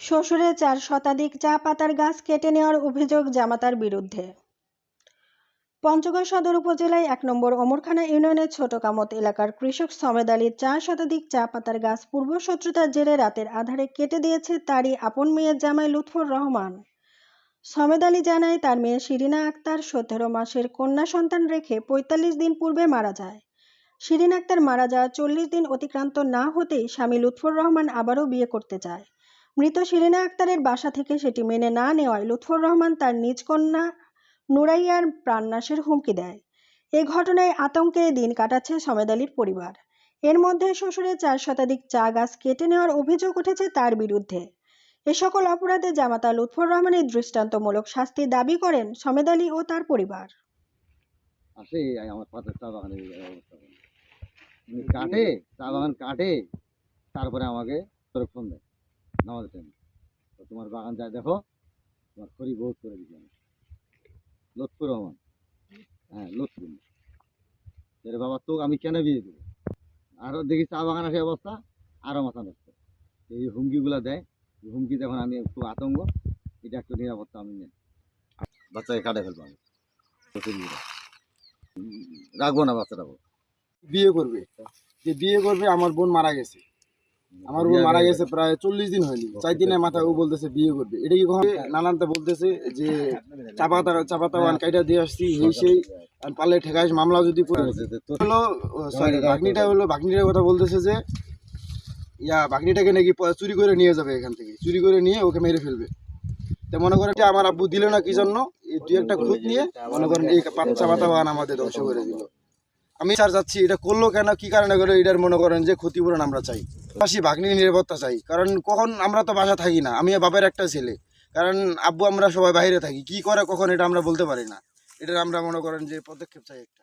শ্বশুরে চার শতাধিক চা পাতার গাছ কেটে নেওয়ার অভিযোগ জামাতার বিরুদ্ধে। পঞ্চগড় সদর উপজেলায় এক নম্বর অমরখানা ইউনিয়নের ছোট কামত এলাকার কৃষক সমেদ আলীর চার শতাধিক চা পাতার গাছ পূর্ব শত্রুতার জেরে রাতের আধারে কেটে দিয়েছে তারই আপন মেয়ের জামাই লুৎফর রহমান। সমেদ আলী জানায়, তার মেয়ে শিরিনা আক্তার সতেরো মাসের কন্যা সন্তান রেখে পঁয়তাল্লিশ দিন পূর্বে মারা যায়। শিরিন আক্তার মারা যাওয়ার চল্লিশ দিন অতিক্রান্ত না হতেই স্বামী লুৎফর রহমান আবারও বিয়ে করতে চায়। মৃত শিরিনা আক্তারের বাসা থেকে সেটি মেনে না নেওয়ায় লুৎফর রহমান তার নিজ কন্যা নুরাইয়ার প্রাণনাশের হুমকি দেয়। এ ঘটনায় আতঙ্কে দিন কাটাচ্ছে সমেদ আলীর পরিবার। এর মধ্যে শ্বশুরের চার শতাধিক চা গাছ কেটে নেওয়ার অভিযোগ উঠেছে তার বিরুদ্ধে। এ সকল অপরাধে জামাতা লুৎফর রহমানের দৃষ্টান্তমূলক শাস্তি দাবি করেন সমেদ আলী ও তার পরিবার। কাটে, চা বাগান কাটে, তারপরে আমাকে দেয়। নামাজের টাইমে তো তোমার বাগান যায় দেখো, তোমার খড়ি বহুত করে দিচ্ছি আমি লক্ষ্য রহমান। হ্যাঁ লক্ষ্য এর বাবা তো আমি কেন বিয়ে দেবো আরও দেখি চা বাগান আসে অবস্থা আরও মাথা নষ্ট। এই হুমকিগুলো দেয়। হুমকি যখন আমি একটু আতঙ্ক, এটা একটু নিরাপত্তা আমি নেই। বাচ্চাকে কাটে ফেলব আমি। রাখব না বাচ্চাটাকে। বিয়ে করবে। যে বিয়ে করবে, আমার বোন মারা গেছে। আমার বোন মারা গেছে প্রায় চল্লিশ দিন হয়নি। চার দিনের মাথায় ও বলতেছে বিয়ে করবে। এটা কি কখন? নানানতে বলতেছে যে চাপাতা চাপাতা ওয়ান কাইটা দিয়ে আসছি এই সেই। পারলে ঠেকাইস মামলা যদি হলো সরি বাগনিটা হলো বাগনিটার কথা বলতেছে যে ইয়া বাগনিটাকে নাকি চুরি করে নিয়ে যাবে এখান থেকে। চুরি করে নিয়ে ওকে মেরে ফেলবে। তো মনে করেন আমার আব্বু দিল না কি জন্য? দুই একটা খুঁত নিয়ে মনে করেন এই পাতা পাতা ওয়ান আমাদের ধ্বংস করে দিল। আমি স্যার যাচ্ছি, এটা করল কেন, কি কারণে করে এটার মনে করেন যে ক্ষতিপূরণ আমরা চাই। বাসি ভাগ্নি নিরাপত্তা চাই, কারণ কখন আমরা তো বাসা থাকি না, আমি বাপের একটা ছেলে। কারণ আব্বু আমরা সবাই বাইরে থাকি, কি করে কখন, এটা আমরা বলতে পারি না। এটা আমরা মনে করেন যে পদক্ষেপ চাই একটা।